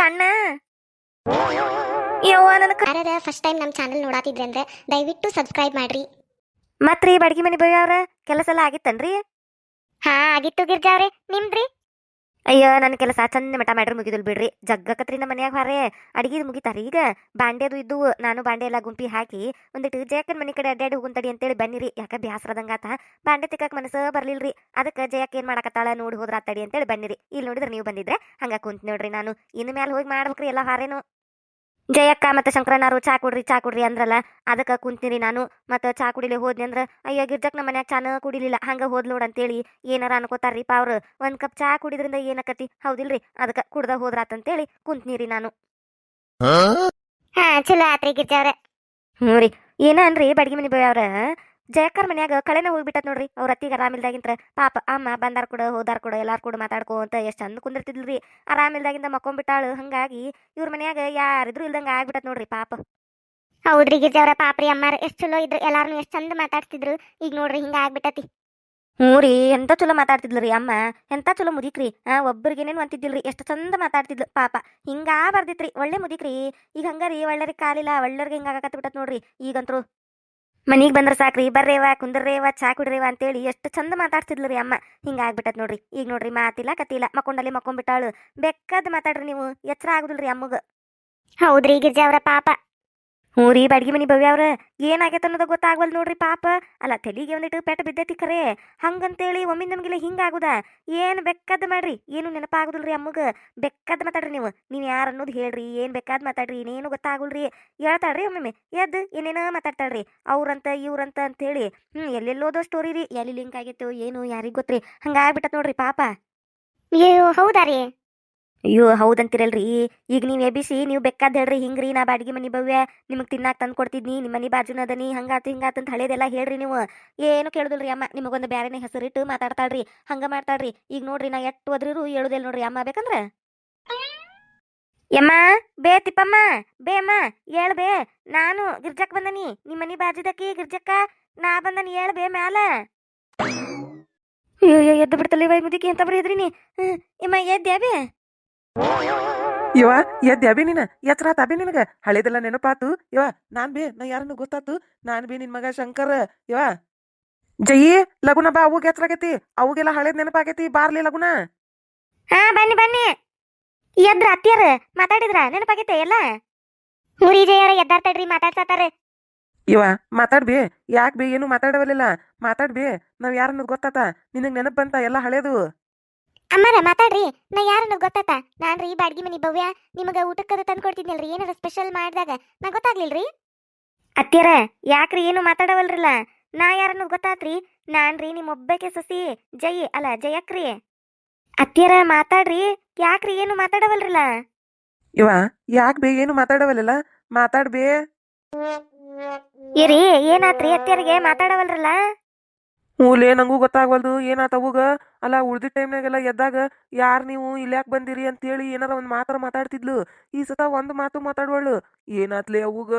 ಕಣ್ಣ? ಯವ್ವ ನನ್ನ ಯಾರ್ಯಾರ ಫಸ್ಟ್ ಟೈಮ್ ನಮ್ಮ ಚಾನಲ್ ನೋಡಾತಿದ್ರಿ ಅಂದ್ರೆ ದಯವಿಟ್ಟು ಸಬ್ಸ್ಕ್ರೈಬ್ ಮಾಡ್ರಿ. ಮತ್ರಿ ಬಡ್ಗಿ ಮನಿ ಬಯ್ಯವ್ರ ಕೆಲಸ ಎಲ್ಲ ಆಗಿತ್ತನ್ರಿ? ಹಾ ಆಗಿತ್ತು ಗಿರ್ಜಾ ಅವ್ರೆ ನಿಮ್ದ್ರಿ? ಅಯ್ಯ ನನ್ನ ಕೆಲಸ ಚಂದ ಮಟ ಮಾಡ್ರಿ, ಮುಗಿದಲ್ ಬಿಡ್ರಿ. ಜಗ್ಗಕತ್ರಿ ನಮ್ಮ ಮನ್ಯಾಗ ಹಾರೆ ಅಡಿಗೆ ಮುಗಿತಾರಿ ಈಗ. ಬಾಂಡೆದು ಇದ್ದು ನಾನು ಬಾಂಡೆ ಎಲ್ಲ ಗುಂಪಿ ಹಾಕಿ ಒಂದಿಟ್ಟು ಜಯಕನ್ ಮನೆ ಕಡೆ ಅಡ್ಡಾಡಿ ಹೋಗುಂತಡಿ ಅಂತೇಳಿ ಬನ್ನಿರಿ. ಯಾಕ ಬ್ಯಾಸ್ರದಂಗಾತ ಬಾಂಡೆ ತಿಕ್ಕಕ್ ಮನಸ್ಸ ಬರ್ಲಿಲ್ರಿ. ಅದಕ್ಕೆ ಜಯಕ್ಕೆ ಏನ್ ಮಾಡಕತ್ತಾಳ ನೋಡಿ ಹೋದ್ರ ತಡಿ ಅಂತೇಳಿ ಬನ್ನಿರಿ. ಇಲ್ಲಿ ನೋಡಿದ್ರೆ ನೀವು ಬಂದಿದ್ರೆ ಹಂಗ ಕುಂತ ನೋಡ್ರಿ ನಾನು. ಇನ್ನು ಮ್ಯಾಲ ಹೋಗಿ ಮಾಡ್ಬೇಕ್ರಿ ಎಲ್ಲ ಹಾರೇನು ಜಯಕ್ಕ ಮತ್ತೆ ಶಂಕರನಾರು ಚಾ ಕುಡ್ರಿ ಚಾ ಕುಡ್ರಿ ಅಂದ್ರಲ್ಲ ಅದಕ್ಕೆ ಕುಂತೀನಿ ನಾನು. ಮತ್ತೆ ಚಾ ಕುಡಿಲಿ ಹೋದ್ನಿ ಅಂದ್ರ ಅಯ್ಯೋ ಗಿರ್ಜಕ್ ನಮ್ಮ ಮನ್ಯಾಗ ಚಾನ ಕುಡಿಲಿಲ್ಲ ಹಂಗ ಹೋದ್ ನೋಡ್ ಅಂತೇಳಿ ಏನಾರ ಅನ್ಕೋತಾರ್ರಿಪ್ಪ ಅವ್ರು ಒಂದ್ ಕಪ್ ಚಾ ಕುಡಿದ್ರಿಂದ ಏನಕತಿ ಹೌದಿಲ್ರಿ ಅದಕ್ಕೆ ಕುಡ್ದ ಹೋದ್ರಾತಂತೇಳಿ ಕುಂತ್ನಿರಿ ನಾನು. ಹಾ? ಚಲೋ ಆತ್ರಿ ಗಿರ್ಜಾ ಅವ್ರೆ. ಹ್ಞೂ ರೀ ಏನ ಅನ್ರಿ ಬಡ್ಗಿ ಮನಿ ಅವ್ರ ಜಯಕ್ಕರ್ ಮನ್ಯಾಗ ಕಳೆನ ಹೋಗ್ಬಿಟ್ಟತ್ ನೋಡ್ರಿ. ಅವ್ರ ಅತ್ತಿಗೆ ಆರಾಮಿಲ್ದಾಗಿಂತ್ರ ಪಾಪ ಅಮ್ಮ ಬಂದಾರ ಕೂಡ ಹೋದಾರ ಕೂಡ ಎಲ್ಲಾರು ಕೂಡ ಮಾತಾಡ್ಕೊಂತ ಎಷ್ಟ್ ಚಂದ ಕುಂದಿರ್ತಿದ್ಲ್ರಿ. ಆರಾಮಿಲ್ದಾಗಿಂದ ಮಕ್ಕೊಂಬಿಟ್ಟಾಳು. ಹಂಗಾಗಿ ಇವ್ರ ಮನ್ಯಾಗ ಯಾರಿದ್ರು ಇಲ್ದಂಗ ಆಗ್ಬಿಟ್ಟತ್ ನೋಡ್ರಿ ಪಾಪ. ಹೌದ್ರಿ ಅವ್ರ ಪಾಪ್ರಿ ಅಮ್ಮಾರ ಎಷ್ಟ್ ಚಲೋ ಇದ್ರು ಎಲ್ಲಾರು ಎಷ್ಟು ಚಂದ ಮಾತಾಡ್ತಿದ್ರು. ಈಗ ನೋಡ್ರಿ ಹಿಂಗ ಆಗ್ಬಿಟ್ಟತಿ. ಹ್ಞೂ ರೀ ಎಂತ ಚಲೋ ಮಾತಾಡ್ತಿದ್ಲ್ರಿ ಅಮ್ಮ. ಎಂತ ಚಲೋ ಮುದಿಕ್ರಿ. ಆ ಒಬ್ಬರಿಗೇನೇನು ಅಂತಿದ್ದಿಲ್ರಿ ಎಷ್ಟು ಚಂದ ಮಾತಾಡ್ತಿದ್ಲು ಪಾಪ. ಹಿಂಗಾ ಬರ್ದಿತ್ರಿ ಒಳ್ಳೆ ಮುದಿಕ್ರಿ. ಈಗ ಹಂಗಾರಿ ಒಳ್ಳೆರಿಗೆ ಕಾಲಿಲ್ಲ ಒಳ್ಳೆರಿಗೆ ಹಿಂಗಾಗತ್ತ ಬಿಟ್ಟತ್ ನೋಡ್ರಿ. ಈಗಂತ್ರು ಮನಿಗ್ ಬಂದ್ರ ಸಾಕ್ರಿ, ಬರ್ರೇವ ಕುಂದ್ರೇವ ಚಾ ಕುಡ್ರೇವ ಅಂತೇಳಿ ಎಷ್ಟು ಚಂದ ಮಾತಾಡ್ತಿದ್ಲು ರೀ ಅಮ್ಮ ಹಿಂಗಾಗ್ಬಿಟ್ಟತ್ ನೋಡ್ರಿ. ಈಗ ನೋಡ್ರಿ ಮಾತಿಲ್ಲ ಕತಿಲ್ಲ, ಮಕ್ಕೊಂಡಲ್ಲಿ ಮಕ್ಕೊಂಡ್ಬಿಟ್ಟಾಳು. ಬೆಕ್ಕದ್ ಮಾತಾಡ್ರಿ ನೀವು, ಎಚ್ಚರ ಆಗುದಿಲ್ರಿ ಅಮ್ಮಗ. ಹೌದ್ರಿ ಗಿರ್ಜಾ ಅವರ ಪಾಪ. ಹ್ಞೂ ರೀ ಬಾಡ್ಗಿ ಮನೆ ಭವ್ಯ ಅವ್ರ, ಏನಾಗೈತೆ ಅನ್ನೋದು ಗೊತ್ತಾಗ್ವಲ್ ನೋಡ್ರಿ ಪಾಪ. ಅಲ್ಲ ತಲೆಗೆ ಒಂದಿಟ್ಟು ಪೆಟ್ಟು ಬಿದ್ದೈತಿ ಖರೆ ಹಂಗಂತೇಳಿ ಒಮ್ಮೆ ನಮಗೆಲ್ಲ ಹಿಂಗಾಗುದ. ಏನು ಬೆಕ್ಕದ್ ಮಾಡ್ರಿ. ಏನು ನೆನಪಾಗುದಿಲ್ರಿ ಅಮ್ಮಗ. ಬೆಕ್ಕದ್ ಮಾತಾಡ್ರಿ ನೀವು. ನೀವು ಯಾರು ಅನ್ನೋದು ಹೇಳ್ರಿ. ಏನು ಬೇಕಾದ್ ಮಾತಾಡ್ರಿ. ಏನೇನು ಗೊತ್ತಾಗುಲ್ರಿ. ಹೇಳ್ತಾಳ್ರಿ ಒಮ್ಮೊಮ್ಮೆ. ಎದ್ದು ಏನೇನೋ ಮಾತಾಡ್ತಾಳ್ರಿ. ಅವ್ರಂತ, ಇವ್ರಂತ ಅಂತೇಳಿ. ಹ್ಞೂ ಎಲ್ಲೆಲ್ಲೋದೋ ಸ್ಟೋರಿ ರೀ. ಎಲ್ಲಿ ಲಿಂಕ್ ಆಗಿತ್ತು, ಏನು ಯಾರಿಗ್ ಗೊತ್ತ್ರಿ. ಹಂಗಾಗ್ಬಿಟ್ಟತ್ ನೋಡ್ರಿ ಪಾಪ. ಹೌದಾ ರೀ? ಅಯ್ಯೋ ಹೌದಂತಿರಲ್ರಿ. ಈಗ ನೀವು ಎಬಿಸಿ ನೀವು ಬೇಕಾದ್ ಹೇಳ್ರಿ ಹಿಂಗ್ರಿ ನಾ ಬಾಡಿಗೆ ಮನಿ ಬವ್ಯ ನಿಮಗೆ ತಿನ್ನಾಕ ತಂದು ಕೊಡ್ತಿದ್ನಿ ನಿಮ್ಮ ಮನಿ ಬಾಜುನ ಅದನಿ ಹಂಗಾತು ಹಿಂಗಾತಂತ ಹಳೇದೆಲ್ಲ ಹೇಳ್ರಿ ನೀವು. ಏನು ಕೇಳುದಿಲ್ರಿ ಅಮ್ಮ ನಿಮಗೊಂದು ಬ್ಯಾರೆನೇ ಹೆಸರಿಟ್ಟು ಮಾತಾಡ್ತಾಳ್ರಿ ಹಂಗ ಮಾಡ್ತಾಳ್ರಿ. ಈಗ ನೋಡ್ರಿ ನಾ ಎಟ್ಟು ಒದ್ರಿರು ಹೇಳುದಿಲ್ಲ ನೋಡ್ರಿ ಅಮ್ಮ ಬೇಕಂದ್ರ. ಯಮ್ಮ ಬೇ ತಿಪ್ಪಮ್ಮ ಬೇ ಅಮ್ಮ ಹೇಳ್ ಬೇ ನಾನು ಗಿರ್ಜಕ್ ಬಂದನಿ ನಿಮ್ಮ ಮನಿ ಬಾಜುದಕ್ಕಿ ಗಿರ್ಜಕ್ಕ ನಾ ಬಂದನಿ ಹೇಳ್ ಬೇ ಮ್ಯಾಲ. ಅಯ್ಯೋ ಎದ್ದು ಬಿಡ್ತಲ್ಲ ವೈ ಮುದಿಕೆ ಅಂತ ನೀ. ಹ್ಮ್, ಯಮ್ಮ ಎದ್ದ್ಯಾ ಬೇ? ಇವ ಎದ್ದ ಅಬಿ ನೀನ ಎತ್ತರ ಅಬಿ ನಿನಗ. ಹಳೇದೆಲ್ಲ ನೆನಪಾತು. ಇವ ನಾನ್ ಬಿ ನಾ ಯಾರನ್ನು ಗೊತ್ತಾತು. ನಾನ್ ಬಿ ನಿನ್ ಮಗ ಶಂಕರ್. ಇವ ಜಯಿ ಲಗುನ ಬಾ ಅವಾಗ ಆಗೇತಿ ಅವಾಗೆಲ್ಲ ಹಳೇದ್ ನೆನಪಾಗೈತಿ. ಬಾರ್ಲಿ ಲಗುನ. ಹಾ ಬನ್ನಿ ಬನ್ನಿ. ಎದ್ರ ಅತ್ತಿಯರ ಮಾತಾಡಿದ್ರ? ನೆನಪಾಗೈತೆ ಎಲ್ಲ? ಮುರಿಜಯರ ಜಯರ ಎದ್ದಾರ್ತಡ್ರಿ ಮಾತಾಡ್ಸತ್ತಾರ ಇವ ಮಾತಾಡ್ಬಿ ಯಾಕ್ ಬಿ ಏನು ಮಾತಾಡವಲ್ಲಿಲ್ಲ. ಮಾತಾಡ್ಬಿ ನಾವ್ ಯಾರನ್ನು ಗೊತ್ತಾತ. ನಿನಗ್ ನೆನಪ್ ಬಂತ? ಎಲ್ಲ ಹಳೇದು. ಅಮ್ಮಾರ ಮಾತಾಡ್ರಿ. ನಾ ಯಾರನ್ನು ಗೊತ್ತಾತ? ನಾನ್ರಿ ಬಾಡ್ಗಿ ಮನಿ ಭವ್ಯ. ನಿಮಗ ಊಟಕ್ಕದ ತಂದು ಕೊಡ್ತಿದ್ನಲ್ರಿ ಏನಾರ ಸ್ಪೆಷಲ್ ಮಾಡಿದಾಗ. ನಾ ಗೊತ್ತಾಗ್ಲಿಲ್ರಿ? ಅತ್ತಿಯರ ಯಾಕ್ರಿ ಏನು ಮಾತಾಡವಲ್ರಲ್ಲ? ನಾ ಯಾರನ್ನು ಗೊತ್ತಾತ್ರಿ. ನಾನ್ರಿ ನಿಮ್ಮೊಬ್ಬಕ್ಕೆ ಸಸಿ ಜೈ ಅಲ್ಲ ಜಯಕ್ರಿ. ಅತ್ತಿಯರ ಮಾತಾಡ್ರಿ. ಯಾಕ್ರಿ ಏನು ಮಾತಾಡವಲ್ರಲ್ಲ? ಇವ ಯಾಕ್ ಬೇ ಏನು ಮಾತಾಡವಲ್ಲ ಮಾತಾಡ್ಬೇ. ಇರಿ ಏನಾತ್ರಿ ಅತ್ತಿಯರಿಗೆ ಮಾತಾಡವಲ್ರಲ್ಲ? ಹೂಲೇ ನಂಗೂ ಗೊತ್ತಾಗ್ವಲ್ದು ಏನಾತ ಅವಾಗ? ಅಲ್ಲ ಉಳ್ದಿದ್ ಟೈಮ್ನಾಗೆಲ್ಲ ಎದ್ದಾಗ ಯಾರ್ ನೀವು? ಇಲ್ಯಾಕ್ ಬಂದಿರಿ? ಅಂತೇಳಿ ಏನಾರ ಒಂದ್ ಮಾತಾರ ಮಾತಾಡ್ತಿದ್ಲು. ಈ ಸತ ಒಂದ್ ಮಾತು ಮಾತಾಡ್ವಳು. ಏನಾತ್ಲೇ ಅವಾಗ?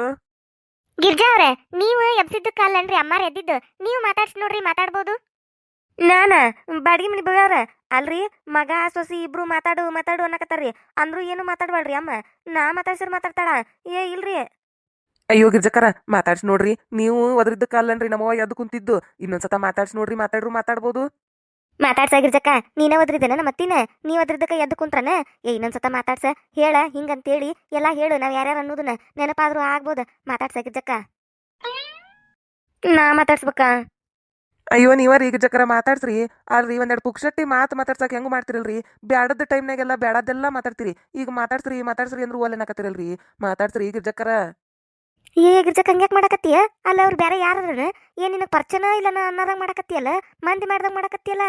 ಗಿರ್ಜಾ ಅವ್ರೆ ನೀವು ಎಬ್ಸಿದ್ದು ಕಾಲನ್ರಿ ಅಮ್ಮ ಎದ್ದಿದ್ದು. ನೀವು ಮಾತಾಡ್ಸಿ ನೋಡ್ರಿ ಮಾತಾಡ್ಬೋದು. ನಾನ? ಬಾಡಿಗೆ ಮನಿ ಬವ್ಯಾವ್ರ ಅಲ್ರಿ ಮಗ ಸೊಸಿ ಇಬ್ರು ಮಾತಾಡು ಮಾತಾಡು ಅನ್ನಕತ್ತಾರ್ರಿ. ಅಂದ್ರು ಏನು ಮಾತಾಡ್ಬಾಳ್ರಿ ಅಮ್ಮ? ನಾ ಮಾತಾಡ್ಸಿರ್ ಮಾತಾಡ್ತಾಳ. ಏ ಇಲ್ರಿ. ಅಯ್ಯೋ ಗಿರ್ಜಕರ ಮಾತಾಡ್ಸಿ ನೋಡ್ರಿ. ನೀವು ಅದ್ರದ್ದು ಕಾಲನ್ರಿ ನಮ್ಮವ್ವ ಎದ್ದು ಕುಂತಿದ್ದು. ಇನ್ನೊಂದ್ಸತ ಮಾತಾಡ್ಸಿ ನೋಡ್ರಿ ಮಾತಾಡ್ರು ಮಾತಾಡ್ಬೋದು. ಮಾತಾಡ್ಸಾಗಿರ್ಜಕ್ಕ, ನೀನ ಒದ್ರಿದ್ದೇನ ಮತ್ತಿನ ನೀ ಅದ್ರದಕ್ಕ ಎದ್ದು ಕುಂತ್ರನ? ಏ ಇನ್ನೊಂದ್ಸತ ಮಾತಾಡ್ಸ, ಹೇಳ, ಹಿಂಗಂತೇಳಿ, ಎಲ್ಲಾ ಹೇಳು, ನಾವ್ ಯಾರ್ಯಾರ ಅನ್ನೋದನ್ನ ನೆನಪಾದ್ರೂ ಆಗ್ಬೋದ, ಮಾತಾಡ್ಸಾಗಿರ್ಜಕ್ಕ. ನಾ ಮಾತಾಡ್ಸ್ಬೇಕ? ಅಯ್ಯೋ, ನೀವರಿ ಜಕ್ಕರ ಮಾತಾಡ್ಸ್ರಿ ಅಲ್ರಿ ಒಂದೆರಡು ಪುಕ್ಷಟ್ಟಿ ಮಾತು ಮಾತಾಡ್ಸಕ್ ಹೆಂಗ್ ಮಾಡ್ತಿರಲ್ರಿ? ಬ್ಯಾಡದ ಟೈಮ್ನಾಗೆಲ್ಲ ಬ್ಯಾಡದೆಲ್ಲ ಮಾತಾಡ್ತೀರಿ, ಈಗ ಮಾತಾಡ್ಸ್ರಿ ಮಾತಾಡ್ಸ್ರಿ ಅಂದ್ರು ಓಲೆನಾಕತ್ತಿರಲ್ರಿ ಮಾತಾಡ್ಸ್ರಿ ಈಗ ಗಿರ್ಜಕ್ಕರ ಏ ಗಿರ್ಜಕ್ಕ ಹಂಗ್ಯಾಕ್ ಮಾಡಕತ್ತೀಯ? ಅಲ್ಲ, ಅವ್ರು ಬೇರೆ ಯಾರನ ಏನು ನಿನಗೆ ಪರಿಚಯನ ಇಲ್ಲ ಅನ್ನೋದಂಗೆ ಮಾಡಕತ್ತಿಯಲ್ಲ? ಮಂದಿ ಮಾಡ್ದಂಗೆ ಮಾಡಕತ್ತಿಯಲ್ಲ?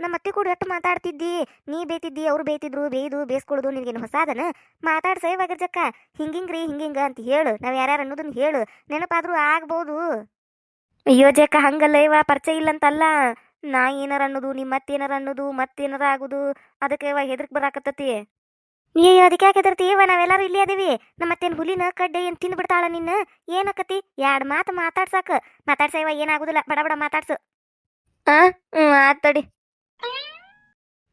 ನಮ್ಮ ಅತ್ತೆ ಕೂಡ ಎಷ್ಟು ಮಾತಾಡ್ತಿದ್ದಿ? ನೀ ಬೇತಿದ್ದಿ ಅವ್ರು ಬೇತಿದ್ರು ಬೇಯ್ದು ಬೇಸ್ಕೊಳ್ದು ನಿನಗೇನು ಹೊಸಾದನ? ಮಾತಾಡ್ಸ ಗಿರ್ಜಕ್ಕ. ಹಿಂಗಿಂಗ್ರಿ ಹಿಂಗಿಂಗ ಅಂತ ಹೇಳು. ನಾವು ಯಾರ್ಯಾರ ಅನ್ನೋದನ್ನ ಹೇಳು. ನೆನಪಾದ್ರೂ ಆಗ್ಬೋದು. ಅಯ್ಯೋ ಜಕ್ಕ ಹಂಗಲ್ಲ ಇವ, ಪರಿಚಯ ಇಲ್ಲಂತಲ್ಲ. ನಾ ಏನಾರ ಅನ್ನೋದು ನಿಮ್ಮ ಮತ್ತೇನಾರ ಅನ್ನೋದು ಮತ್ತೇನಾರ ಆಗುದು? ಅದಕ್ಕೆ ಇವ ಹೆದರ್ಕ್ ಬರಾಕತ್ತತಿ. ಏ ಅದಕ್ಕೆ ಯಾಕೆ ಹೆದರ್ತಿ? ಇವ ನಾವೆಲ್ಲರೂ ಇಲ್ಲಿ ಅದೀವಿ. ನಮ್ಮ ಮತ್ತೇನ್ ಹುಲಿನ ಕಡ್ಡೆ ಏನು ತಿಂದು ಬಿಡ್ತಾಳ ನಿನ್ನ? ಏನಕ್ಕತಿ ಎರಡು ಮಾತು ಮಾತಾಡ್ಸಾಕ ಮಾತಾಡ್ಸ ಇವ ಏನಾಗುದಿಲ್ಲ. ಬಡ ಬಡ ಮಾತಾಡ್ಸು. ಆ? ಹ್ಞೂ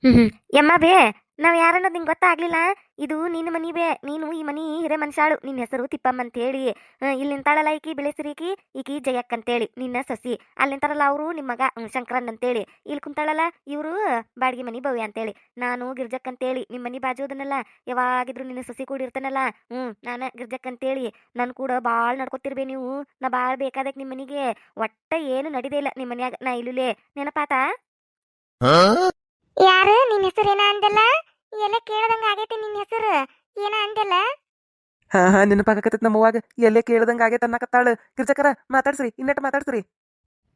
ಹ್ಮ್ ಹ್ಮ್. ಯಮ್ಮ ಬೇ ನಾವ್ ಯಾರನ್ನೋದು ನಿಂಗೆ ಗೊತ್ತಾಗ್ಲಿಲ್ಲ? ಇದು ನಿನ್ನ ಮನಿ ಬೇ ನೀನು ಈ ಮನಿ ಹಿರೇ ಮನುಷ್ಯಾಳು ನಿನ್ನ ಹೆಸರು ತಿಪ್ಪಮ್ಮ ಅಂತ ಹೇಳಿ ಇಲ್ಲಿ ನಿಂತಾಳಲ್ಲ ಈಕಿ ಬೆಳೆಸಿರೀಕಿ ಈಕಿ ಜಯಕ್ಕ ಅಂತೇಳಿ ನಿನ್ನ ಸಸಿ. ಅಲ್ಲಿ ನಿಂತಾರಲ್ಲ ಅವರು ನಿಮ್ಮ ಮಗ ಹ್ಮ್, ಶಂಕರನ್ ಅಂತೇಳಿ. ಇಲ್ಲಿ ಕುಂತಾಳಲ್ಲ ಇವರು ಬಾಡಿಗೆ ಮನಿ ಭವ್ಯ ಅಂತೇಳಿ. ನಾನು ಗಿರ್ಜಕ್ ಅಂತೇಳಿ ನಿಮ್ಮ ಮನಿ ಬಾಜು ಅದನ್ನಲ್ಲ ಯಾವಾಗಿದ್ರು ನಿನ್ನ ಸಸಿ ಕೂಡಿರ್ತಾನಲ್ಲ ಹ್ಞೂ ನಾನು ಗಿರ್ಜಕ್ ಅಂತೇಳಿ. ನನ್ ಕೂಡ ಭಾಳ ನಡ್ಕೊತಿರ್ಬೇ ನೀವು. ನಾ ಭಾಳ ಬೇಕಾದಕ್ಕೆ ನಿಮ್ಮ ಮನಿಗೆ. ಒಟ್ಟ ಏನು ನಡಿದೇ ಇಲ್ಲ ನಿಮ್ಮ ಮನ್ಯಾಗ ನಾ ಇಲ್ಲೇ ನೆನಪಾತ? ಯಾರು? ನಿನ್ ಹೆಸರು ಏನ ಅಂದಲ್ಲ? ಎಲ್ಲ ಕೇಳದಂಗ ಆಗೈತಿ ನಿನ್ನ ಹೆಸರು? ಏನ ಅಂದಲ್ಲ? ಹಾ ಹಾ ನಮ್ಮವಾಗ ನಮ್ಮವ್ವಾಗ ಎಲ್ಲೇ ಕೇಳ್ದಂಗ ಆಗೈತೆ ಅನ್ನಕತ್ತಾಳ. ಗಿರ್ಜಕರ ಮಾತಾಡ್ಸ್ರಿ ಇನ್ನಟ್ ಮಾತಾಡ್ಸ್ರಿ.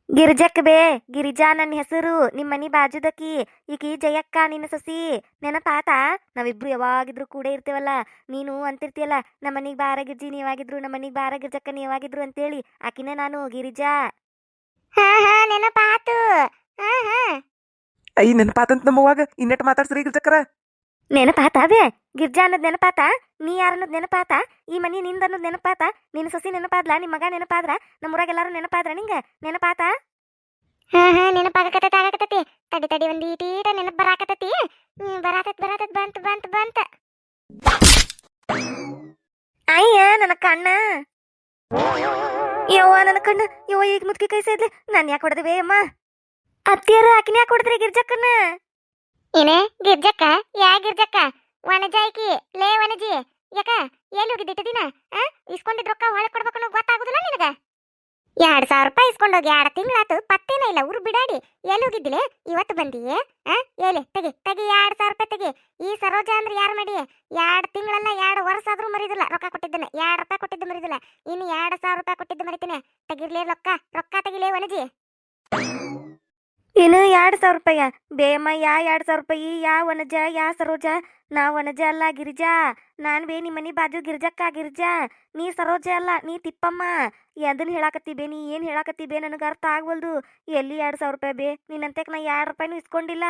ಗಿರಿಜಕ್ ಬೇ ಗಿರಿಜಾ ನನ್ನ ಹೆಸರು ನಿಮ್ಮ ಮನಿ ಬಾಜುದಕ್ಕಿ ಈಕಿ ಜಯಕ್ಕ ನಿನ್ನ ಸಸಿ. ನೆನಪಾತ? ನಾವಿಬ್ರು ಯಾವಾಗಿದ್ರು ಕೂಡ ಇರ್ತೇವಲ್ಲ. ನೀನು ಅಂತಿರ್ತೀಯಲ್ಲ ನಮ್ಮ ಮನಿಗ್ ಬಾರ ಗಿರ್ಜಿ ನೀವಾಗಿದ್ರು ನಮ್ಮ ಮನಿಗ್ ಬಾರ ಗಿರ್ಜಕ್ಕ ನೀವಾಗಿದ್ರು ಅಂತೇಳಿ. ಆಕಿನ ನಾನು ಗಿರಿಜಾ. ಹಾ ಹಾ ನೆನಪಾತು. ಹಾ ಹಾ. ಐ ನೆನಪಾತಂತ ನಮ್ಮವಾಗ ಇನ್ನಟ್ ಮಾತಾಡ್ಸ್ರಿ ಗಿರ್ಜಕರ. ನೆನಪಾತಾ ಅವೇ? ಗಿರ್ಜಾ ಅನ್ನೋದ್ ನೆನಪಾತ? ನೀ ಯಾರ ನೆನಪಾತ ನೆನಪಾತಾ? ಈ ಮನಿ ನಿಂದ ಅನ್ನೋದ್ ನೆನಪಾತ? ನಿನ್ನ ಸೊಸಿ ನೆನಪಾದ್ಲ? ನಿಮ್ಮ ಮಗ ನೆನಪಾದ್ರ? ನಮ್ಮೂರಾಗ ಎಲ್ಲಾರು ನೆನಪಾದ್ರ ನಿಂಗ? ನೆನಪಾತ? ಹಾ ಹಾ ನೆನಪಾಗಕತ್ತೈತಿ ಆಗಕತ್ತೈತಿ. ತಡಿ ತಡಿ ಒಂದ್ ಈಟೀಟ ನೆನಪು ಬರಾಕತ್ತೈತಿ. ಬರಾತತ್ ಬರಾತತ್ ಬಂತ ಬಂತ ಬಂತ. ಬಂತ್ ಅಯ್ಯ ನನ್ನ ಕಣ್ಣ. ಯವ್ವ ನನ್ನ ಕಣ್ಣ. ಯವ್ವ ಈಗ ಮುದ್ಕಿ ಕೈ ಸೇದ್ಲಿ ನಾನು ಯಾಕೆ ಹೊಡೆದ್ವೆ ಅಮ್ಮ? ಅತ್ತಿಯರು ಆಕಿನ ಯಾಕೆ ಹೊಡೆದ್ರಿ ಗಿರ್ಜಕ್ಕನ್ನ? ಏನೇ ಗಿರ್ಜಕ್ಕ ಯಾ ಗಿರ್ಜಕ್ಕ ವನಜಾಯ್ಕಿ? ಲೇ ವನಜಿ! ಯಾಕ? ಎಲ್ಲಿ ಹೋಗಿದ್ದ ಇಟ್ಟು ದಿನ? ಆ? ಇಸ್ಕೊಂಡಿದ್ ರೊಕ್ಕ ಹೊಳೆ ಕೊಡ್ಬೇಕು ಗೊತ್ತಾಗುದಿಲ್ಲ ನಿನಗ? ಎರಡ್ ಸಾವಿರ ರೂಪಾಯಿ ಇಸ್ಕೊಂಡೋಗಿ ಎರಡ್ ತಿಂಗಳಾತು ಪತ್ತೇನ ಇಲ್ಲ ಊರು ಬಿಡಾಡಿ. ಎಲ್ಲಿ ಹೋಗಿದ್ದಿಲೆ? ಇವತ್ತು ಬಂದಿಯೇ? ಆ? ಎಲ್ಲಿ? ತೆಗಿ ತೆಗಿ, ಎರಡ್ ಸಾವಿರ ರೂಪಾಯಿ ತೆಗಿ. ಈ ಸರೋಜ ಅಂದ್ರೆ ಯಾರು ಮಾಡಿ? ಎರಡ್ ತಿಂಗಳಲ್ಲ ಎರಡು ವರ್ಷ ಆದ್ರೂ ಮರಿದಿಲ್ಲ ರೊಕ್ಕ ಕೊಟ್ಟಿದ್ದೇನೆ ಎರಡ್ ರೂಪಾಯಿ ಕೊಟ್ಟಿದ್ದು ಮರಿದಿಲ್ಲ. ಇನ್ನು ಎರಡ್ ಸಾವಿರ ರೂಪಾಯಿ ಕೊಟ್ಟಿದ್ದು ಮರಿತೀನಿ. ತೆಗಿರ್ಲೇ ರೊಕ್ಕ. ರೊಕ್ಕ ತೆಗಿಲೇ ವನಜಿ. ಏನು ಎರಡು ಸಾವಿರ ರೂಪಾಯ. ಬೇಯಮ್ಮ ಯಾ ಎರಡು ಸಾವಿರ ರೂಪಾಯಿ. ಯಾ ವನಜ, ಯಾ ಸರೋಜ. ನಾ ವನಜ ಅಲ್ಲ ಗಿರಿಜಾ. ನಾನ್ ಬೇ ನಿಮ್ಮ ಮನೆ ಬಾಜು ಗಿರಿಜಕ್ಕ ಗಿರಿಜಾ. ನೀ ಸರೋಜ ಅಲ್ಲ, ನೀ ತಿಪ್ಪಮ್ಮ. ಎದನ್ನ ಹೇಳಾಕತ್ತಿ ಬೇ, ನೀ ಏನು ಹೇಳಾಕತ್ತಿ ಬೇ, ನನಗೆ ಅರ್ಥ ಆಗ್ವಲ್ದು. ಎಲ್ಲಿ ಎರಡು ಸಾವಿರ ರೂಪಾಯಿ ಬೇ? ನಿನ್ನಂತೆಕ್ ನಾ ಎರಡು ರೂಪಾಯಿನೂ ಇಸ್ಕೊಂಡಿಲ್ಲ.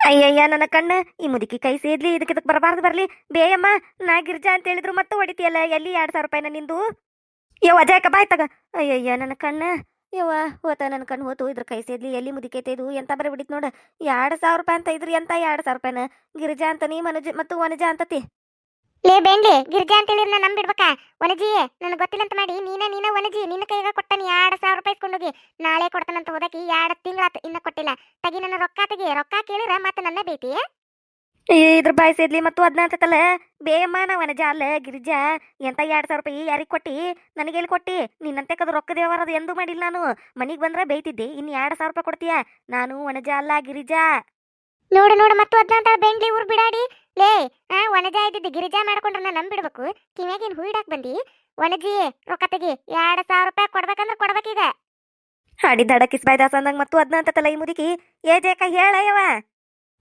ಅಯ್ಯಯ್ಯ, ನನ್ನ ಕಣ್ಣ, ಈ ಮುದುಕಿ ಕೈ ಸೇದ್ಲಿ ಇದಕ್ಕೆ ಇದಕ್ಕೆ ಬರಬಾರ್ದು ಬರ್ಲಿ. ಬೇಯಮ್ಮ ನಾ ಗಿರ್ಜಾ ಅಂತ ಹೇಳಿದ್ರು ಮತ್ತೆ ಹೊಡಿತೀಯಲ್ಲ, ಎಲ್ಲಿ ಎರಡು ಸಾವಿರ ರೂಪಾಯಿನ ನಿಂದು? ಯೋ ಅಜಯ್ ಬಾಯ್ ತಗ. ಅಯ್ಯಯ್ಯ, ನನ್ನ ಕಣ್ಣ. ಯವ್ವ, ಹೋತ ನನ್ನ ಹೋತು, ಇದ್ರ ಕೈ ಸೇದ್ಲಿ ಎಲ್ಲಿ ಮುದಿಕೈತೆ ಇದು? ಎಂತ ಬರ ಬಿಡಿತ್ ನೋಡ. ಎರಡು ಸಾವಿರ ರೂಪಾಯಿ ಅಂತ ಇದ್ರಿ ಎಂತ ಎರಡು ಸಾವಿರ ರೂಪಾಯಿನ? ಗಿರಿಜಾ ಅಂತ ನೀ, ಮನುಜ ಮತ್ತು ವನಜ ಅಂತತಿ? ಲೇ ಬೇಂಡ್ಲಿ, ಗಿರಿಜಾ ಅಂತ ಹೇಳಿದ್ರೆ ನಂಬಿಡ್ಬೇಕಾ ವನಜಿ, ನನಗೆ ಗೊತ್ತಿಲ್ಲ ಅಂತ ಮಾಡಿ. ನೀನ ನೀನ ವನಜಿ, ನಿನ್ನ ಕೈಗ ಕೊಟ್ಟನಿ ಎರಡು ಸಾವಿರ ರೂಪಾಯಿ ಇಸ್ಕೊಂಡೋಗಿ ನಾಳೆ ಕೊಡ್ತಾನಂತ ಹೋದಕ್ಕೆ ಎರಡು ತಿಂಗಳಾತು ಇನ್ನ ಕೊಟ್ಟಿಲ್ಲ. ತಗಿ ನನ್ನ ರೊಕ್ಕ ತೆಗಿ, ರೊಕ್ಕ ಕೇಳಿರ ಮತ್ತೆ ನನ್ನ ಬೇಟಿ ಇದ್ರ ಬಾಯ್ ಸೇದ್ಲಿ ಮತ್ತು ಅದನ್ನ ಅಂತತಲ್ಲ ಬೇಯಮ್ಮ ನಾ ವನಜ ಅಲ್ಲ ಗಿರಿಜಾ ಎಂತ ಎರಡು ಸಾವಿರ ರೂಪಾಯಿ ಯಾರಿಗೆ ಕೊಟ್ಟಿ? ನನಗೆ ಎಲ್ಲಿ ಕೊಟ್ಟಿ? ನಿನ್ನಂತೆ ಕದು ರೊಕ್ಕದ ವ್ಯವಹಾರ ಅದು ಎಂದೂ ಮಾಡಿಲ್ಲ ನಾನು. ಮನಿಗೆ ಬಂದ್ರೆ ಬೈತಿದ್ದೆ ಇನ್ನು ಎರಡ್ ಸಾವಿರ ರೂಪಾಯಿ ಕೊಡ್ತೀಯ? ನಾನು ಒಣಜಾಲ ಅಲ್ಲ ಗಿರಿಜಾ. ನೋಡು ನೋಡು ಮತ್ತು ಅದ್ನಂತ ಬೆಂಗ್ಳಿ ಊರು ಬಿಡಾಡಿ. ಲೇ ಆ ವನಜಾ ಇದ್ದಿದ್ದು ಗಿರಿಜಾ ಮಾಡ್ಕೊಂಡ್ರೆ ನಾನು ನಂಬಿಡ್ಬೇಕು. ಕಿವ್ಯಾಗಿನ್ ಹುಯ್ಡಾಕ್ ಬಂದಿ? ಒಣಜಿ ರೊಕ್ಕ ತೆಗಿ. ಎರಡ್ ಸಾವಿರ ರೂಪಾಯಿ ಕೊಡ್ಬೇಕಂದ್ರೆ ಕೊಡ್ಬೇಕೀಗ ಹಾಡಿ ಕಿಸ್ಬಾಯ್ ದಾಸ ಅಂದಂಗ ಮತ್ತು ಅದ್ನ ಅಂತ ಈ ಮುದುಕಿ? ಏ ಜೇಕ ಹೇಳ ಯವ್ವ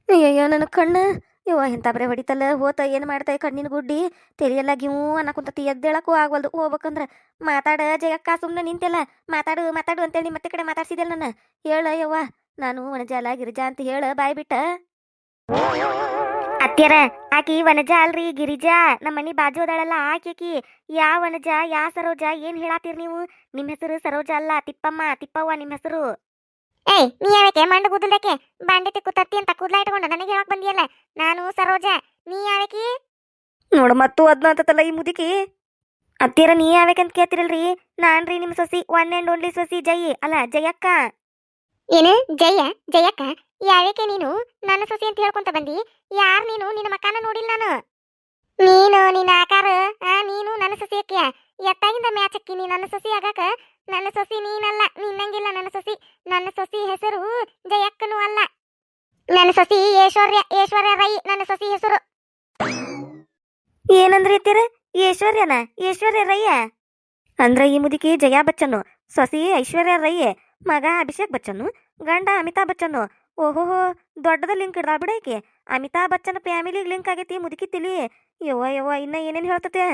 ಅಯ್ಯಯ್ಯೋ ನನ್ನ ಕಣ್ಣು. ಯವ್ವ ಎಂತ ಬರೇ ಹೊಡಿತಲ್ಲ? ಹೋತ ಏನು ಮಾಡ್ತಾ ಕಣ್ಣಿನ ಗುಡ್ಡಿ? ತೆರೆಯಲ್ಲ ಗಿವು ಅನ್ನಕುಂತತಿ ಎದ್ದೇಳಕ್ಕೂ ಆಗ್ವಲ್ದು. ಹೋಗ್ಬೇಕಂದ್ರ ಮಾತಾಡ, ಜಯಕ್ಕ ಸುಮ್ಮನೆ ನಿಂತೆಲ್ಲ ಮಾತಾಡು ಮಾತಾಡು ಅಂತೇಳಿ ಮತ್ತೆ ಕಡೆ ಮಾತಾಡ್ಸಿದೆಲ್ಲ ನನ್ನ? ಹೇಳ ಯವ್ವ, ನಾನು ವನಜಾಲ ಗಿರಿಜಾ ಅಂತ ಹೇಳ ಬಾಯ್ ಬಿಟ್ಟ ಅತ್ಯರ ಆಕಿ ವನಜಾ ಅಲ್ರಿ, ಗಿರಿಜಾ ನಮ್ಮ ಮನಿ ಬಾಜು ಅದಾಳಲ್ಲ, ಆಕಿ ಯಾವ ವನಜಾ, ಯಾ ಸರೋಜಾ, ಏನ್ ಹೇಳಾತೀರಿ ನೀವು? ನಿಮ್ಮ ಹೆಸರು ಸರೋಜಾ ಅಲ್ಲ, ತಿಪ್ಪಮ್ಮ, ತಿಪ್ಪವ್ವ ನಿಮ್ಮ ಹೆಸರು. ಏಯ್ ನೀ ಯಾವಕ್ಕೆ ಮಂಡ ಕೂದಲಕ್ಕೆ ಬಾಂಡೆತಿ ಕೂತತ್ತಿ ಅಂತ ಕೂದಲ ಇಟ್ಕೊಂಡು ನನಗೆ ಹೇಳಕ್ ಬಂದಿಯಲ್ಲ? ನಾನು ಸರೋಜ ನೀ ಯಾವಕಿ ನೋಡು ಮತ್ತು ಅದ್ನ ಅಂತತಲ್ಲ ಈ ಮುದುಕಿ. ಅತ್ತಿಯರ ನೀ ಯಾವ್ಯಾಕಂತ ಕೇಳ್ತಿರಲ್ರಿ? ನಾನ್ರಿ ನಿಮ್ಮ ಸೊಸಿ ಒನ್ ಅಂಡ್ ಓನ್ಲಿ ಸೊಸಿ ಜೈ ಅಲ್ಲ ಜಯಕ್ಕ. ಏನು? ಜಯ ಜಯಕ್ಕ? ಯಾವಕ್ಕೆ ನೀನು? ನನ್ನ ಸೊಸಿ ಅಂತ ಹೇಳ್ಕೊಂತ ಬಂದಿ? ಯಾರ್ ನೀನು? ನಿನ್ನ ಮಕಾನ ನೋಡಿಲ್ಲ ನಾನು. ನೀನು ನಿನ್ನ ಆಕಾರ ಆ ನೀನು ನನ್ನ ಸೊಸಿ ಅಕ್ಕಿಯ. ಎತ್ತಾಗಿಂದ ಮ್ಯಾಚ್ ಅಕ್ಕಿ ನೀ ನನ್ನ ಸೊಸಿ ಆಗಾಕ ನನ್ನ ಸೊಸಿ ನೀನಲ್ಲ, ನಿನ್ನಂಗಿಲ್ಲ ನನ್ನ ಸೊಸಿ. ನನ್ನ ಸೊಸಿ ಹೆಸರು ಜಯಕ್ಕನೂ ಅಲ್ಲ. ನನ್ನ ಸೊಸಿ ಐಶ್ವರ್ಯ ಐಶ್ವರ್ಯ ರೈ, ನನ್ನ ಸೊಸಿ ಹೆಸರು. ಏನಂದ್ರಿ ಅತ್ತಿಯರ ಐಶ್ವರ್ಯನ ಐಶ್ವರ್ಯ ರಯ್ಯ ಅಂದ್ರ ಈ ಮುದುಕಿ ಜಯಾ ಬಚ್ಚನ್ನು, ಸೊಸಿ ಐಶ್ವರ್ಯ ರಯ್ಯ ಮಗ ಅಭಿಷೇಕ್ ಬಚ್ಚನ್ನು, ಗಂಡ ಅಮಿತಾಬ್ ಬಚ್ಚನ್ನು. ಓಹೋಹೋ, ದೊಡ್ಡದ ಲಿಂಕ್ ಇಡ್ದಾಳ್ ಬಿಡಾಕಿ ಅಮಿತಾಬ್ ಬಚ್ಚನ್ ಫ್ಯಾಮಿಲಿಗೆ ಲಿಂಕ್ ಆಗೈತಿ ಮುದುಕಿ ತಿಳಿ. ಯವ್ವ ಯವ್ವ, ಇನ್ನ ಏನೇನು ಹೇಳ್ತತೆ?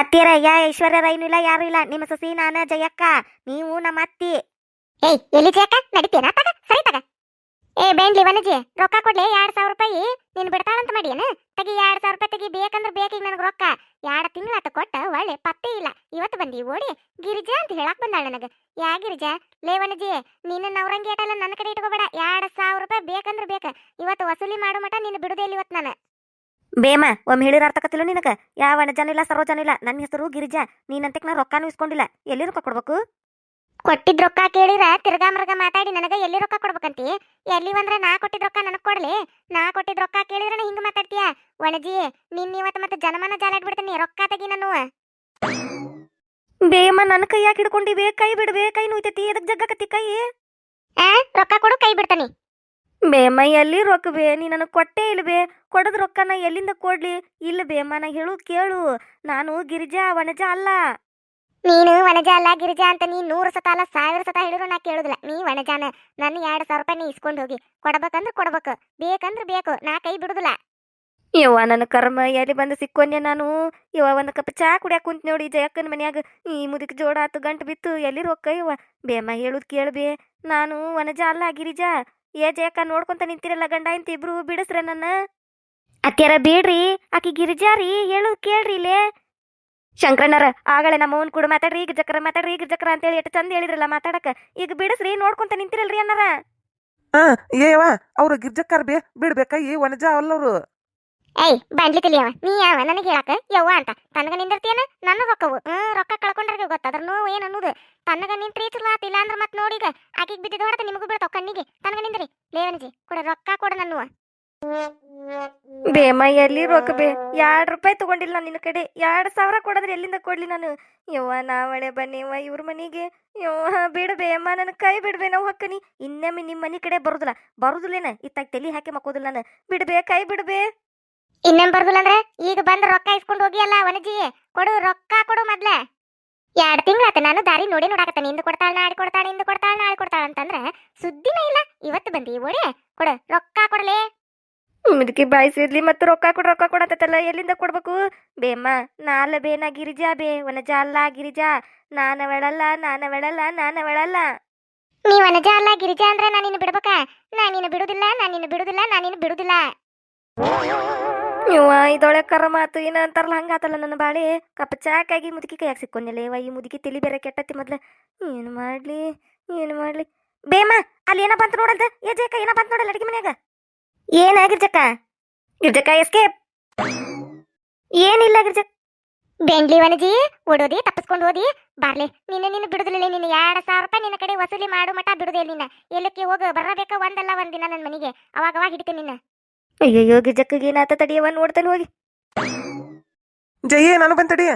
ಅತ್ತಿರಯ್ಯ ಯಾ ಐಶ್ವರ್ಯ ರೈನು ಇಲ್ಲ, ಯಾರು ಇಲ್ಲ. ನಿಮ್ಮ ಸಸಿ, ನಾನ, ಜಯಕ್ಕ, ನೀವು, ನಮ್ಮ ಅತ್ತಿ. ಏಯ್, ಎಲ್ಲಿ ಜಯಕ್ಕ? ನಡಿತೇನ ತಗ, ಸರಿ ತಗ. ಏ, ಬೇಂಡ್ಲಿ ವನಜಿ, ರೊಕ್ಕ ಕೊಡ್ಲಿ, ಎರಡ್ ಸಾವಿರ ರೂಪಾಯಿ. ನೀನ್ ಬಿಡ್ತಾಳಂತ ಮಾಡಿಯೇನ? ತಗಿ, ಎರಡ್ ಸಾವಿರ ರೂಪಾಯಿ ತಗಿ, ಬೇಕಂದ್ರ ಬೇಕೀಗ ನನಗೆ ರೊಕ್ಕ. ಎರಡ್ ತಿಂಗಳಾತ ಕೊಟ್ಟ ಒಳ್ಳೆ ಪತ್ತೆ ಇಲ್ಲ. ಇವತ್ತು ಬಂದಿ ಓಡಿ, ಗಿರಿಜಾ ಅಂತ ಹೇಳಕ್ ಬಂದಾಳ ನನಗೆ. ಯಾ ಗಿರಿಜಾ? ಲೇ ವನಜಿ ನೀನ ನವರಂಗಿ ಆಟಲ್ಲ ನನ್ನ ಕಡೆ ಇಟ್ಕೋಬೇಡ. ಎರಡ್ ಸಾವಿರ ರೂಪಾಯಿ ಬೇಕಂದ್ರ ಬೇಕ. ಇವತ್ತು ವಸೂಲಿ ಮಾಡೋ ಮಟ ನೀನು ಬಿಡುದೇ ಇಲ್ಲ ಇವತ್ತು ನಾನು. ಬೇಮ ಒಮ್ಮೆ ಹೇಳಿರ ಅರ್ಥಕತ್ತಿಲ್ಲ ನಿನಗ? ಯಾವ ಜನ ಇಲ್ಲ ಸರೋಜಾನು ಇಲ್ಲ ನನ್ನ ಹೆಸರು ಗಿರಿಜಾ ನೀನಂತಕ್ ನಾ ರೊಕ್ಕಾನು ಇಸ್ಕೊಂಡಿಲ್ಲ. ಎಲ್ಲಿ ರೊಕ್ಕ ಕೊಡ್ಬೇಕು? ಕೊಟ್ಟಿದ್ ರೊಕ್ಕ ಕೇಳಿರ ತಿರ್ಗಾ ಮರ್ಗ ಮಾತಾಡಿ ನನಗ ಎಲ್ಲಿ ರೊಕ್ಕ ಕೊಡ್ಬೇಕಂತಿ? ಎಲ್ಲಿ ಬಂದ್ರೆ ನಾ ಕೊಟ್ಟಿದ್ ರೊಕ್ಕ ನನಗ್ ಕೊಡ್ಲಿ? ನಾ ಕೊಟ್ಟಿದ್ ರೊಕ್ಕ ಕೇಳಿದ್ರೆ ಹಿಂಗ ಮಾತಾಡ್ತೀಯ? ಒಣಜಿ ನಿನ್ ಇವತ್ತು ಮತ್ತೆ ಜನಮನ ಜಾಲ ಇಟ್ಬಿಡ್ತೀನಿ ರೊಕ್ಕ ತೆಗಿ ನಾನು ಬೇಮ ನನ್ನ ಕೈ ಯಾಕೆ ಬೇ ಕೈ ಬಿಡ್ಬೇ ಕೈ ನೋಯ್ತತಿ ಎದಕ್ ಜಗ್ಗಕತ್ತಿ ಕೈ? ಆ ರೊಕ್ಕ ಕೊಡು ಕೈ ಬಿಡ್ತಾನಿ. ಬೇಮ ಎಲ್ಲಿ ರೊಕ್ಕ ಬೇ ನೀ ನನಗೆ ಕೊಟ್ಟೇ ಇಲ್ವೇ ಕೊಡದ ರೊಕ್ಕನ ಎಲ್ಲಿಂದ ಕೊಡ್ಲಿ? ಇಲ್ಲ ಬೇಮ ನಾ ಹೇಳು ಕೇಳು. ನಾನು ಗಿರಿಜಾ ವನಜ ಅಲ್ಲ. ನೀನು ವನಜ ಅಲ್ಲ ಗಿರಿಜಾ ಅಂತ ನೀ ನೂರು ಸತ ಅಲ್ಲ ಸಾವಿರ ಸತ ಹೇಳಿದ್ರು ನಾ ಕೇಳುದಿಲ್ಲ. ನೀ ವನಜಾನ ನನ್ನ ಎರಡ್ ಸಾವಿರ ರೂಪಾಯಿ ನೀ ಇಸ್ಕೊಂಡು ಹೋಗಿ. ಕೊಡ್ಬೇಕಂದ್ರೆ ಕೊಡ್ಬೇಕು ಬೇಕಂದ್ರೆ ಬೇಕು ನಾ ಕೈ ಬಿಡುದಿಲ್ಲ. ಯವ್ವ ನನ್ನ ಕರ್ಮ ಎಲ್ಲಿ ಬಂದು ಸಿಕ್ಕೊಂಡೆ ನಾನು? ಯವ್ವ ಒಂದು ಕಪ್ ಚಾ ಕುಡಿಯಾಕ ಕುಂತ ನೋಡಿ ಜಯಕ್ಕನ ಮನ್ಯಾಗ ಈ ಮುದಕ್ ಜೋಡ ಆತು ಗಂಟು ಬಿತ್ತು ಎಲ್ಲಿ ರೊಕ್ಕ ಯವ್ವ? ಬೇಮ ಹೇಳುದ್ ಕೇಳ್ಬೇ ನಾನು ವನಜ ಅಲ್ಲ ಗಿರಿಜಾ. ಏ ಜಯಕ್ಕ ನೋಡ್ಕೊಂತ ನಿಂತಿರಲ್ಲ ಗಂಡ ಇಂತ ಇಬ್ರು ಬಿಡಿಸ್ರ ನನ್ನ? ಅತ್ಯಾರ ಬೇಡ್ರಿ, ಆಕಿ ಗಿರಿಜಾರಿ, ಹೇಳು ಕೇಳ್ರಿ ಇಲ್ಲೇ. ಶಂಕರಣ್ಣರ ಆಗಳೆ ನಮ್ಮ ಅವನ್ ಕೂಡ ಮಾತಾಡ್ರಿ, ಈಗ ಜಕ್ರ ಮಾತಾಡ್ರಿ, ಈಗ ಜಕ್ರ ಅಂತೇಳಿ ಎಷ್ಟು ಚಂದ ಹೇಳಿದ್ರಲ್ಲ ಮಾತಾಡಕ. ಈಗ ಬಿಡಸ್ರಿ, ನೋಡ್ಕೊಂತ ನಿಂತಿರಲ್ರಿ ಅನ್ನರ ಹಾ ಏವಾ ಅವ್ರು ಗಿರ್ಜಕ್ಕಾರ ಬೇ ಈ ಒಣಜಾ ಅಲ್ಲವ್ರು ಏಯ್ ಬಂಡ್ಲಿ ತಿಳಿಯವ ನೀ ಯಾವ, ನನಗೆ ಹೇಳಕ? ಯವ್ವ ಅಂತ. ತನಗ ನಿಂದಿರ್ತೀಯನ? ನನ್ನ ರೊಕ್ಕವು. ಹ್ಮ್, ರೊಕ್ಕ ಕಳ್ಕೊಂಡ್ರಿಗೆ ಗೊತ್ತದ್ರ ನೋವು ಏನ್ ಅನ್ನೋದು? ತನಗ ನಿಂತ್ರಿ ಇಲ್ಲ ಅಂದ್ರ ಮತ್ ನೋಡಿಗ ಆಕಿಗೆ ಬಿದ್ದಿದ್ ಹೊಡೆತ ನಿಮಗೂ ಬೀಳ್ತಾವ ಕಣ್ಣಿಗೆ. ತನಗ ನಿಂದ್ರಿ. ಲೇವನಜಿ ಕೊಡ, ರೊಕ್ಕ ಕೊಡ ನನ್ನುವ. ಬೇಮ ಎಲ್ಲಿ ರೊಕ್ಕ ಬೇ? ಎರಡು ರೂಪಾಯಿ ತಗೊಂಡಿಲ್ಲ ನಾನು ನಿನ್ನ ಕಡೆ. ಎರಡು ಸಾವಿರ ಕೊಡದ್ರೆ ಎಲ್ಲಿಂದ ಕೊಡ್ಲಿ ನಾನು? ಯವ್ವ ನಾವಳೆ ಬನ್ನಿವ ಇವ್ರ ಮನಿಗೆ. ಯವ್ವ ಬಿಡ್ಬೇ ಬೇಮ್ಮ ನನ್ನ ಕೈ ಬಿಡ್ಬೇ ನಾವು ಹಕ್ಕನಿ. ಇನ್ನೊಮ್ಮೆ ನಿಮ್ಮ ಮನೆ ಕಡೆ ಬರುದಿಲ್ಲ. ಬರುದಿಲ್ಲೇನ? ಇತ್ತಾಗ ತಲಿ ಹಾಕಿ ಮಕ್ಕೋದಿಲ್ಲ ನಾನು. ಬಿಡ್ಬೇ ಕೈ ಬಿಡ್ಬೇ ಇನ್ನೇನ್ ಬರ್ದಿಲ್ಲ ಅಂದ್ರೆ ಈಗ ಬಂದ್ ರೊಕ್ಕ ಇಸ್ಕೊಂಡ್ ಹೋಗಿಯಲ್ಲ ವನಜಿ? ಕೊಡು ರೊಕ್ಕ ಕೊಡು ಮೊದ್ಲ. ಎರಡ್ ತಿಂಗಳಾತ ನಾನು ದಾರಿ ನೋಡಿ ನೋಡಾಕತ್ತ ನಿಂದು ಕೊಡ್ತಾಳ ನಾಳೆ ಕೊಡ್ತಾಳ ನಿಂದು ಕೊಡ್ತಾಳ ನಾಳೆ ಕೊಡ್ತಾಳ ಅಂತಂದ್ರ ಸುದ್ದಿನೇ ಇಲ್ಲ. ಇವತ್ತು ಬಂದಿ ಓಡಿ. ಕೊಡು ರೊಕ್ಕ ಕೊಡಲೇ. ಮುದುಕಿ ಬಾಯಿ ಸೇರ್ಲಿ ಮತ್ತು ರೊಕ್ಕ ಕೊಡು ರೊಕ್ಕ ಕೊಡತ್ತಲ್ಲ ಎಲ್ಲಿಂದ ಕೊಡ್ಬೇಕು? ಬೇಮ್ಮ ನಾಲ ಬೇನ ನಾ ಗಿರಿಜಾ ಬೇ. ವನಜ ಅಲ್ಲ ಗಿರಿಜಾ. ನಾನವಳಲ್ಲ ನಾನವಳಲ್ಲ ನಾನವಳಲ್ಲ. ನೀ ವನಜ ಅಲ್ಲ ಗಿರಿಜಾ ಅಂದ್ರೆ ನಾನು ನಿನ್ನ ಬಿಡ್ಬೇಕ? ನಾನು ನಿನ್ನ ಬಿಡುದಿಲ್ಲ ನಾನು ನಿನ್ನ ಬಿಡುದಿಲ್ಲ ನಾನು ನಿನ್ನ ಬಿಡುದಿಲ್ಲ. ಇವ ಇದೊಳೆ ಕರ ಮಾತು ಏನ ಅಂತಾರಲ್ಲ ಹಂಗಾತಲ್ಲ ನನ್ನ ಬಾಳೆ. ಕಪ್ಪ ಚಾಕಾಗಿ ಮುದುಕಿ ಕೈಯಾಗ ಸಿಕ್ಕೊಂಡಿಲ್ಲ ಇವ ಈ ಮುದುಕಿ ತಲಿ ಬೇರೆ ಕೆಟ್ಟತಿ ಮೊದ್ಲ. ಏನು ಮಾಡ್ಲಿ ಏನು ಮಾಡ್ಲಿ. ಬೇಮ ಅಲ್ಲಿ ಏನ ಬಂತ ನೋಡಲ್ದ? ಏ ಜಕ್ಕ ಏನ ಬಂತ ನೋಡಲ್ಲ ಅಡಿಗೆ ಮನ್ಯಾಗ? ಏನಾಗಿರ್ಜಕ್ಕ ಗಿರ್ಜಕ್ಕ ಎಸ್ಕೇಪ್ ಏನಿಲ್ಲ ಗಿರ್ಜಕ್ ಬೆಂಗ್ಲಿ ವನಜಿ, ಓಡೋದಿ, ತಪ್ಪಿಸ್ಕೊಂಡು ಓದಿ ಬಾರ್ಲೆ, ನಿನ್ನ ನಿನ್ನ ಬಿಡುದಿಲ್ಲ ನಿನ್ನ ಎರಡು ಸಾವಿರ ರೂಪಾಯಿ ನಿನ್ನ ಕಡೆ ವಸೂಲಿ ಮಾಡು ಮಟ ಬಿಡುದೇ ನಿನ್ನ. ಎಲ್ಲಕ್ಕೆ ಹೋಗ, ಬರಬೇಕ ಒಂದಲ್ಲ ಒಂದಿನ ನನ್ನ ಮನೆಗೆ. ಅವಾಗ ಅವಾಗ ನಿನ್ನ. ಅಯ್ಯಯ್ಯೋ ಗಿರ್ಜಕ್ಕಗೆ ಏನಾತ ತಡಿಯವ ನೋಡ್ತಾನೆ ಹೋಗಿ. ಜಯೇ ನಾನು ಬಂತಡಿ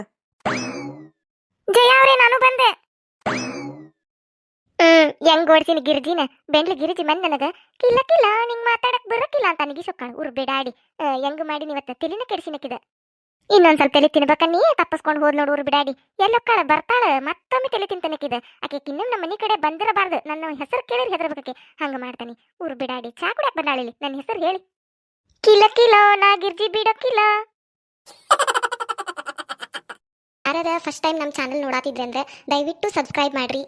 ಜಯ ಅವ್ರೆ ನಾನು ಬಂದೆ. ಹ್ಮ್ ಹೆಂಗ್ ಓಡ್ತೀನಿ ಗಿರ್ಜಿನ? ಬೆಂಗ್ಲಿ ಗಿರಿಜಿ ಮನ್ ನನಗ. ಕಿಲ್ಲ ಕಿಲ್ಲ ನಿಂಗ್ ಮಾತಾಡಕ್ ಬರಕಿಲ್ಲ ಅಂತ ನನಗೆ ಸೊಕ್ಕಾಳು ಉರ್ಬಿಡಾಡಿ ಹೆಂಗ್ ಮಾಡಿ ನೀವತ್ತ ತಲಿನ ಕೆಡಿಸಿನಕ್ಕಿದ ಇನ್ನೊಂದ್ ಸ್ವಲ್ಪ ತಲೆ ತಿನ್ಬೇಕ ನೀ? ತಪ್ಪಸ್ಕೊಂಡು ಹೋದ್ ನೋಡು ಬಿಡಾಡಿ ಎಲ್ಲೊಕ್ಕಾಳ ಬರ್ತಾಳ ಮತ್ತೊಮ್ಮೆ ತಲೆ ತಿಂತನಕ್ಕಿದ ಆಕೆ ಇನ್ನೂ ನಮ್ಮ ಮನೆ ಕಡೆ ಬಂದಿರಬಾರ್ದು. ನನ್ನ ಹೆಸರು ಕೇಳಿದ್ರೆ ಹೆದರ್ಬೇಕಕ್ಕೆ. ಹಂಗ ಮಾಡ್ತಾನೆ. ಊರು ಬಿಡಾಡಿ ಚಾ ಕುಡಿಯಕ್ ಬಂದಾಳಿಲಿ ನನ್ನ ಹೆಸರು ಹೇಳಿ. ಕಿಲ ಕಿಲೋ ನಾ ಗಿರ್ಜಿ ಬಿಡೋಕಿಲ್ಲ ಯಾರದ ಫಸ್ಟ್ ಟೈಮ್ ನಮ್ಮ ಚಾನಲ್ ನೋಡಾತಿದ್ರೆ ಅಂದ್ರೆ ದಯವಿಟ್ಟು ಸಬ್ಸ್ಕ್ರೈಬ್ ಮಾಡ್ರಿ.